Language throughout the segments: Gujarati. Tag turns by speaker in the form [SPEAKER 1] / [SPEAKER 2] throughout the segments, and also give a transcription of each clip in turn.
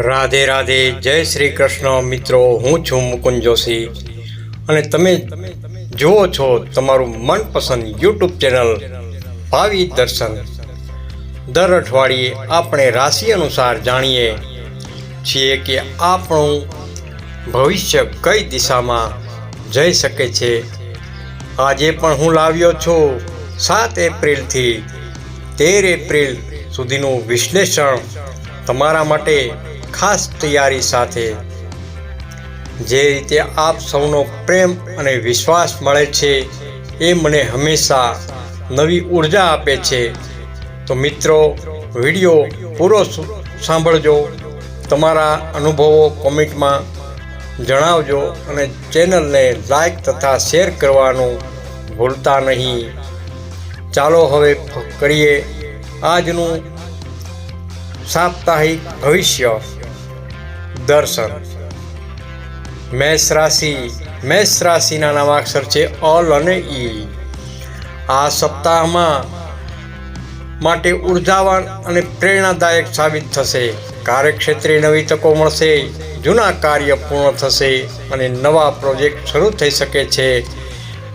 [SPEAKER 1] રાધે રાધે, જય શ્રી કૃષ્ણ. મિત્રો, હું છું મુકુંદ જોશી. અને તમે જુઓ છો તમારું મનપસંદ યુટ્યુબ ચેનલ ભાવિ દર્શન. દર અઠવાડિયે આપણે રાશિ અનુસાર જાણીએ છીએ કે આપણું ભવિષ્ય કઈ દિશામાં જઈ શકે છે. આજે પણ હું લાવ્યો છું સાત એપ્રિલથી તેર એપ્રિલ સુધીનું વિશ્લેષણ તમારા માટે ખાસ તૈયારી સાથે જે રીતે આપ સૌનો પ્રેમ અને વિશ્વાસ મળે છે, એ મને હંમેશા નવી ઊર્જા આપે છે. તો મિત્રો, વીડિયો પૂરો સાંભળજો, તમારા અનુભવો કોમેન્ટમાં જણાવજો અને ચેનલને લાઈક તથા શેર કરવાનું ભૂલતા નહીં. ચાલો હવે કરીએ આજનું સાપ્તાહિક ભવિષ્ય. દર્શન. મેષ રાશિ, મેષ રાશિના નામાક્ષર છે અલ અને ઈ. આ સપ્તાહમાં માટે ઉર્જાવાન અને પ્રેરણાદાયક સાબિત થશે. કાર્યક્ષેત્રે નવી તકો મળશે, જૂના કાર્ય પૂર્ણ થશે અને નવા પ્રોજેક્ટ શરૂ થઈ શકે છે.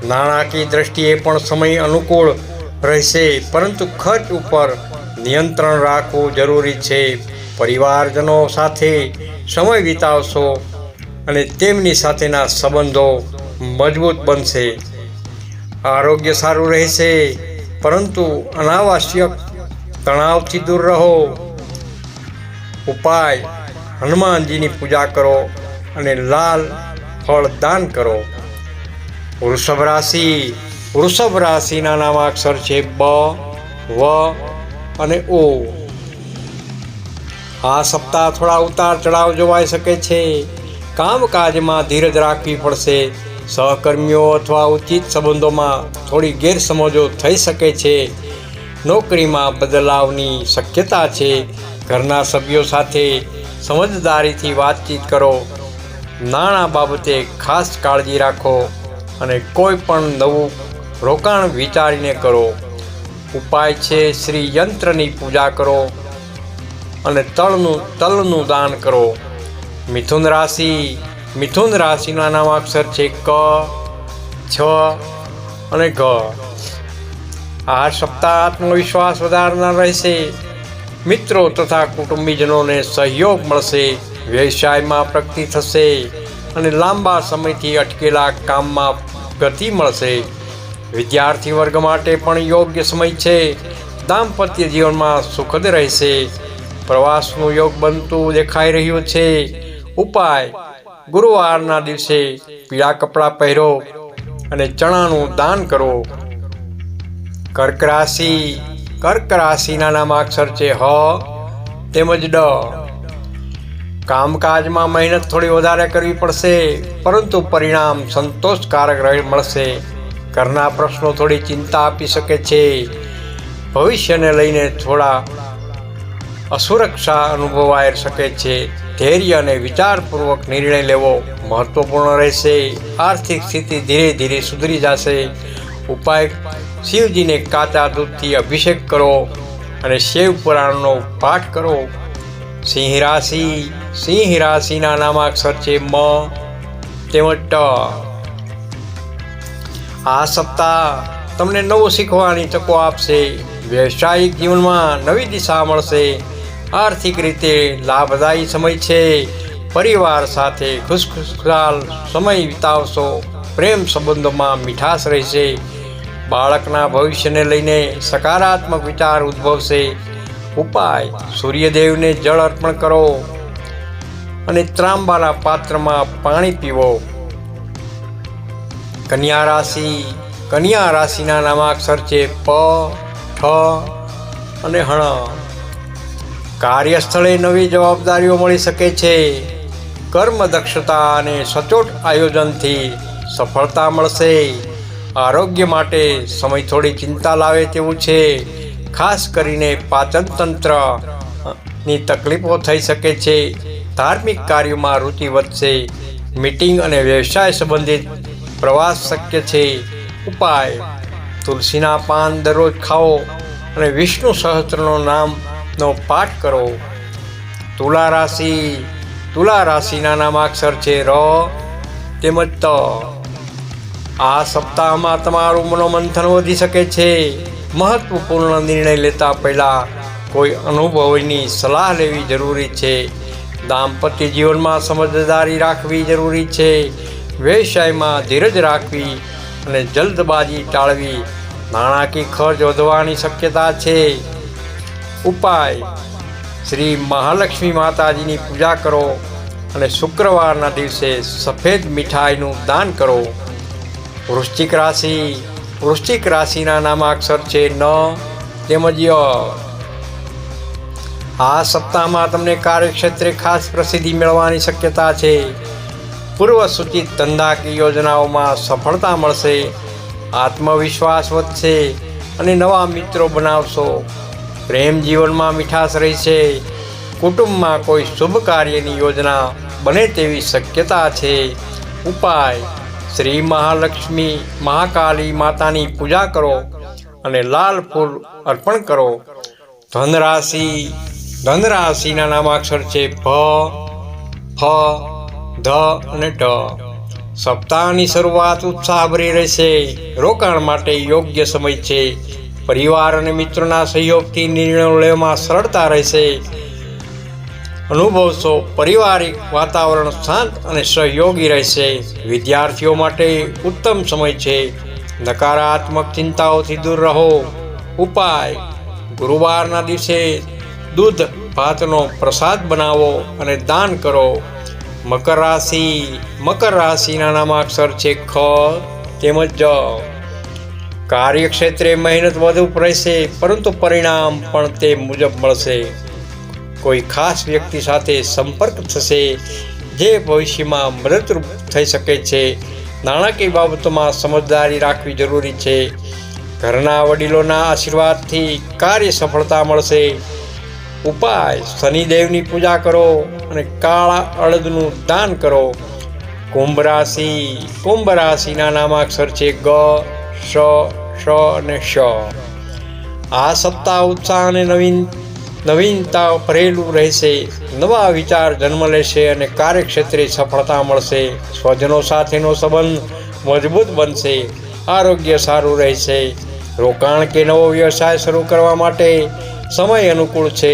[SPEAKER 1] નાણાકીય દ્રષ્ટિએ પણ સમય અનુકૂળ રહેશે, પરંતુ ખર્ચ ઉપર નિયંત્રણ રાખવું જરૂરી છે. પરિવારજનો સાથે સમય વિતાવશો અને તેમની સાથેના સંબંધો મજબૂત બનશે. આરોગ્ય સારું રહેશે, પરંતુ અનાવશ્યક તણાવથી દૂર રહો. ઉપાય, હનુમાનજીની પૂજા કરો અને લાલ ફળ દાન કરો. વૃષભ રાશિ, વૃષભ રાશિના નામાક્ષર છે બ, વ અને ઓ. આ સપ્તાહ થોડા ઉતાર ચઢાવ જોવાઈ શકે છે. કામકાજમાં ધીરજ રાખવી પડશે. સહકર્મીઓ અથવા ઉચિત સંબંધોમાં થોડી ગેરસમજો થઈ શકે છે. નોકરીમાં બદલાવની શક્યતા છે. ઘરના સભ્યો સાથે સમજદારીથી વાતચીત કરો. નાણાં બાબતે ખાસ કાળજી રાખો અને કોઈ પણ નવું રોકાણ વિચારીને કરો. ઉપાય છે શ્રી યંત્રની પૂજા કરો. અને તળનું તલનું દાન કરો. મિથુન રાશિ મિથુન રાશિના નામ અક્ષર છે ક, છ અને ઘ. આ સપ્તાહ આત્મવિશ્વાસ વધારનાર રહેશે. મિત્રો તથા કુટુંબીજનોને સહયોગ મળશે. વ્યવસાયમાં પ્રગતિ થશે અને લાંબા સમયથી અટકેલા કામમાં ગતિ મળશે. વિદ્યાર્થી વર્ગ માટે પણ યોગ્ય સમય છે. દાંપત્ય જીવનમાં સુખદ રહેશે. પ્રવાસનું યોગ બનતું દેખાઈ રહ્યું છે. ઉપાય, ગુરુવારના દિવસે પીળા કપડાં પહેરો અને ચણાનું દાન કરો. કર્ક રાશિ, કર્ક રાશિના નામાક્ષર છે હ, તેમજ ડ. કામકાજમાં મહેનત થોડી વધારે કરવી પડશે, પરંતુ પરિણામ સંતોષકારક મળશે. ઘરના પ્રશ્નો થોડી ચિંતા આપી શકે છે. ભવિષ્યને લઈને થોડા અસુરક્ષા અનુભવાઈ શકે છે. ધૈર્ય અને વિચારપૂર્વક નિર્ણય લેવો મહત્વપૂર્ણ રહેશે. આર્થિક સ્થિતિ ધીરે ધીરે સુધરી જશે. ઉપાય, શિવજીને કાચા દૂધથી અભિષેક કરો અને શિવ પુરાણનો પાઠ કરો. સિંહ રાશિ, સિંહ રાશિના નામાક્ષર છે મ, તેમજ ટ. આ સપ્તાહ તમને નવું શીખવાની તકો આપશે. વ્યવસાયિક જીવનમાં નવી દિશા મળશે. આર્થિક રીતે લાભદાયી સમય છે. પરિવાર સાથે ખુશખુશાલ સમય વિતાવશો. પ્રેમ સંબંધોમાં મીઠાશ રહેશે. બાળકના ભવિષ્યને લઈને સકારાત્મક વિચાર ઉદ્ભવશે. ઉપાય, સૂર્યદેવને જળ અર્પણ કરો અને ત્રાંબાના પાત્રમાં પાણી પીવો. કન્યા રાશિ, કન્યા રાશિના નામાક્ષર છે પ, ઠ અને હણ. કાર્યસ્થળે નવી જવાબદારીઓ મળી શકે છે. કર્મ, દક્ષતા અને સચોટ આયોજનથી સફળતા મળશે. આરોગ્ય માટે સમય થોડી ચિંતા લાવે તેવું છે. ખાસ કરીને પાચન તંત્રની તકલીફો થઈ શકે છે. ધાર્મિક કાર્યોમાં રુચિ વધશે. મીટિંગ અને વ્યવસાય સંબંધિત પ્રવાસ શક્ય છે. ઉપાય, તુલસીના પાન દરરોજ ખાઓ અને વિષ્ણુ સહસ્ત્રનો નામનો પાઠ કરો. તુલા રાશિ, તુલા રાશિના નામાક્ષર છે ર. તેમજ ત. આ સપ્તાહમાં તમારું મનોમંથન વધી શકે છે. મહત્વપૂર્ણ નિર્ણય લેતા પહેલાં કોઈ અનુભવીની સલાહ લેવી જરૂરી છે. દાંપત્ય જીવનમાં સમજદારી રાખવી જરૂરી છે. વ્યવસાયમાં ધીરજ રાખવી અને જલ્દબાજી ટાળવી નાણાકીય ખર્ચ વધવાની શક્યતા છે. ઉપાય. શ્રી મહાલક્ષ્મી માતાજીની પૂજા કરો અને શુક્રવારના દિવસે સફેદ મીઠાઈનું દાન કરો. વૃશ્ચિક રાશિ, વૃશ્ચિક રાશિના નામાક્ષર છે ન, તેમજ ય. આ સપ્તાહમાં તમને કાર્યક્ષેત્રે ખાસ પ્રસિદ્ધિ મેળવવાની શક્યતા છે. પૂર્વ સૂચિત ધંધાકીય યોજનાઓમાં સફળતા મળશે, આત્મવિશ્વાસ વધશે અને નવા મિત્રો બનાવશો. પ્રેમ જીવનમાં મીઠાશ રહેશે કુટુંબમાં કોઈ શુભ કાર્યની યોજના બને તેવી શક્યતા છે. ઉપાય, શ્રી મહાલક્ષ્મી મહાકાલી માતાની પૂજા કરો અને લાલ ફૂલ અર્પણ કરો. ધનરાશિ, ધનરાશિના નામાક્ષર છે ભ, ફ, ધ અને ઢ સપ્તાહની શરૂઆત ઉત્સાહભરી રહેશે. રોકાણ માટે યોગ્ય સમય છે. પરિવાર અને મિત્રોના સહયોગથી નિર્ણયો લેવામાં સરળતા રહેશે. અનુભવશો પારિવારિક વાતાવરણ શાંત અને સહયોગી રહેશે. વિદ્યાર્થીઓ માટે ઉત્તમ સમય છે. નકારાત્મક ચિંતાઓથી દૂર રહો. ઉપાય, ગુરુવારના દિવસે દૂધ ભાતનો પ્રસાદ બનાવો અને દાન કરો. મકર રાશિ, મકર રાશિના નામાક્ષર છે ખ તેમજ જ. કાર્યક્ષેત્રે મહેનત વધુ રહેશે પરંતુ પરિણામ પણ તે મુજબ મળશે. કોઈ ખાસ વ્યક્તિ સાથે સંપર્ક થશે, જે ભવિષ્યમાં મદદરૂપ થઈ શકે છે. નાણાકીય બાબતોમાં સમજદારી રાખવી જરૂરી છે. ઘરના વડીલોના આશીર્વાદથી કાર્ય સફળતા મળશે. ઉપાય, શનિદેવની પૂજા કરો અને કાળા અડદનું દાન કરો. કુંભ રાશિ, કુંભ રાશિના નામાક્ષર છે ગ. શ શ અને શ આ સત્તા ઉત્સાહ અને નવીન નવીનતા ભરેલું રહેશે નવા વિચાર જન્મ લેશે અને કાર્યક્ષેત્રે સફળતા મળશે સ્વજનો સાથેનો સંબંધ મજબૂત બનશે આરોગ્ય સારું રહેશે રોકાણ કે નવો વ્યવસાય શરૂ કરવા માટે સમય અનુકૂળ છે.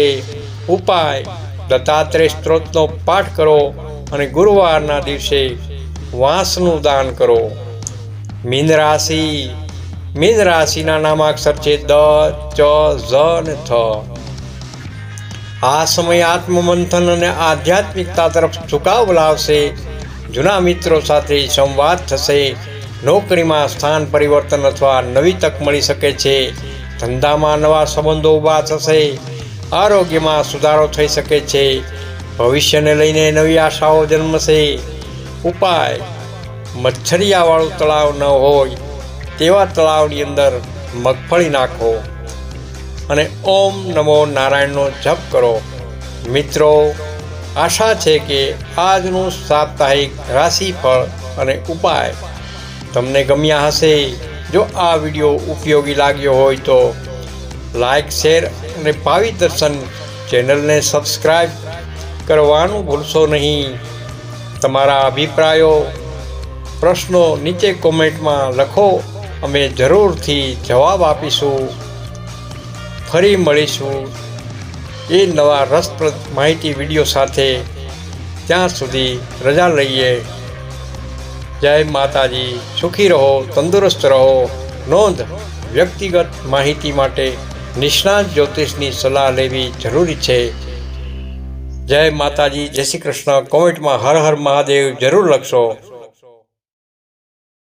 [SPEAKER 1] ઉપાય, દત્તાત્રેય સ્ત્રોતનો પાઠ કરો અને ગુરુવારના દિવસે વાંસનું દાન કરો. મીન રાશિ મીન રાશિના નામાક્ષર છે દ, ચ, ઝ અને થ. આ સમય આત્મમંથન અને આધ્યાત્મિકતા તરફ ઝુકાવ લાવશે. જૂના મિત્રો સાથે સંવાદ થશે. નોકરીમાં સ્થાન પરિવર્તન અથવા નવી તક મળી શકે છે. ધંધામાં નવા સંબંધો ઊભા થશે. આરોગ્યમાં સુધારો થઈ શકે છે. ભવિષ્યને લઈને નવી આશાઓ જન્મશે. ઉપાય, મચ્છરિયાવાળું તળાવ ન હોય. તેવા તળાવની અંદર મગફળી નાખો અને ઓમ નમો નારાયણનો જપ કરો. મિત્રો, આશા છે કે આજનું સાપ્તાહિક રાશિફળ અને ઉપાય તમને ગમ્યા હશે. જો આ વીડિયો ઉપયોગી લાગ્યો હોય તો લાઈક, શેર અને ભાવિ દર્શન ચેનલને સબસ્ક્રાઈબ કરવાનું ભૂલશો નહીં. તમારા અભિપ્રાયો, પ્રશ્નો નીચે કોમેન્ટમાં લખો. અમે જરૂરથી જવાબ આપીશું, ફરી મળીશું. એ નવા રસપ્રદ માહિતી વીડિયો સાથે ત્યાં સુધી રજા લઈએ. જય માતાજી. સુખી રહો, તંદુરસ્ત રહો. નોંધ, વ્યક્તિગત માહિતી માટે નિષ્ણાત જ્યોતિષની સલાહ લેવી જરૂરી છે. જય માતાજી. જય શ્રી કૃષ્ણ. કોમેન્ટમાં હર હર મહાદેવ જરૂર લખશો.